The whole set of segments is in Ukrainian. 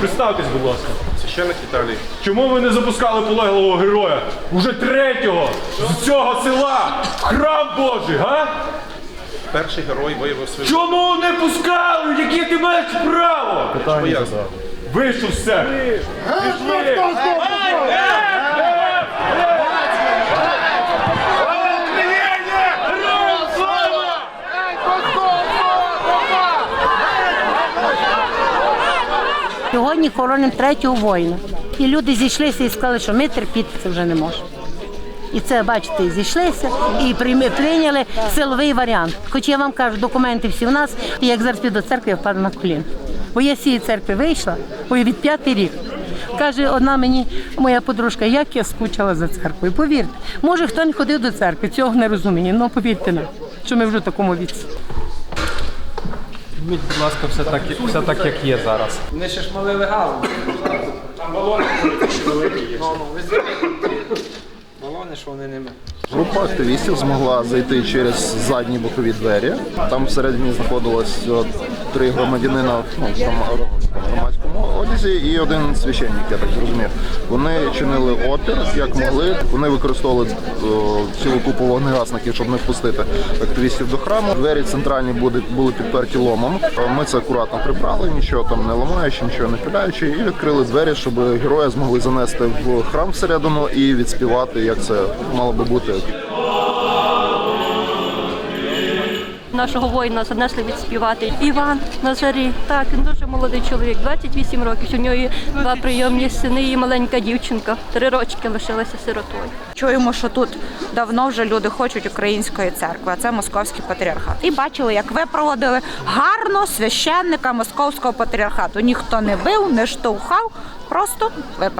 Представтесь, будь ласка. Священник Віталій. Чому ви не запускали полеглого героя? Уже третього з цього села! Храм Божий, га? Перший герой виявив свою Чому не пускали? Яке ти маєш право? пояснення. Вийшов з церкви. Пішли. Сьогодні хоронимо третього воїна. І люди зійшлися і сказали, що ми терпіти це вже не можемо. І це, бачите, зійшлися і прийняли силовий варіант. Хоч я вам кажу, документи всі в нас, і як зараз піду до церкви, я впаду на коліна. Бо я з цієї церкви вийшла, ой, від п'ятий рік. Каже одна мені, моя подружка, як я скучила за церквою. Повірте, може хто не ходив до церкви, цього не розуміє. Ну повірте нам, що ми вже в такому віці. Візьміть, будь ласка, все так, все так, як є зараз. Вони ще ж мали галу. Там балони великі є. Балони, що вони ними. Група активістів змогла зайти через задні бокові двері. Там всередині знаходилось о, три громадянина ну, в грома- громадському одязі і один священник, я так зрозумів. Вони чинили опір, як могли. Вони використовували о, цілу купу вогнегасників, щоб не впустити активістів до храму. Двері центральні були, були підперті ломом. Ми це акуратно прибрали, нічого там не ламаючи, нічого не пиляючи, і відкрили двері, щоб героя змогли занести в храм всередину і відспівати, як це мало би бути. Нашого воїна занесли відспівати Іван Назарій. Так, він дуже молодий чоловік, 28 років. У нього є два прийомні сини і маленька дівчинка. Три рочки лишилася сиротою. Чуємо, що тут давно вже люди хочуть української церкви, а це московський патріархат. І бачили, як ви проводили гарно священника московського патріархату. Ніхто не бив, не штовхав, просто ви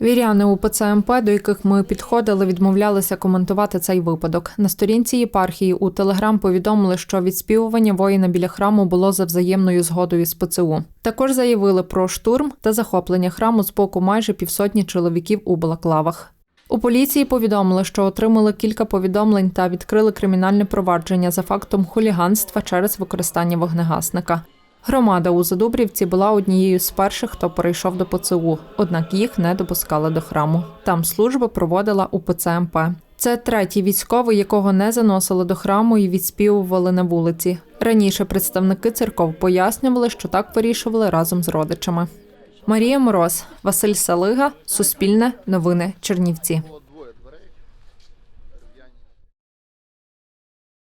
Віряни УПЦ МП, до яких ми підходили, відмовлялися коментувати цей випадок. На сторінці єпархії у Телеграм повідомили, що відспівування воїна біля храму було за взаємною згодою з ПЦУ. Також заявили про штурм та захоплення храму з боку майже півсотні чоловіків у балаклавах. У поліції повідомили, що отримали кілька повідомлень та відкрили кримінальне провадження за фактом хуліганства через використання вогнегасника. Громада у Задубрівці була однією з перших, хто перейшов до ПЦУ, однак їх не допускали до храму. Там служби проводила УПЦ МП. Це третій військовий, якого не заносили до храму і відспівували на вулиці. Раніше представники церков пояснювали, що так вирішували разом з родичами. Марія Мороз, Василь Салига, Суспільне, Новини, Чернівці.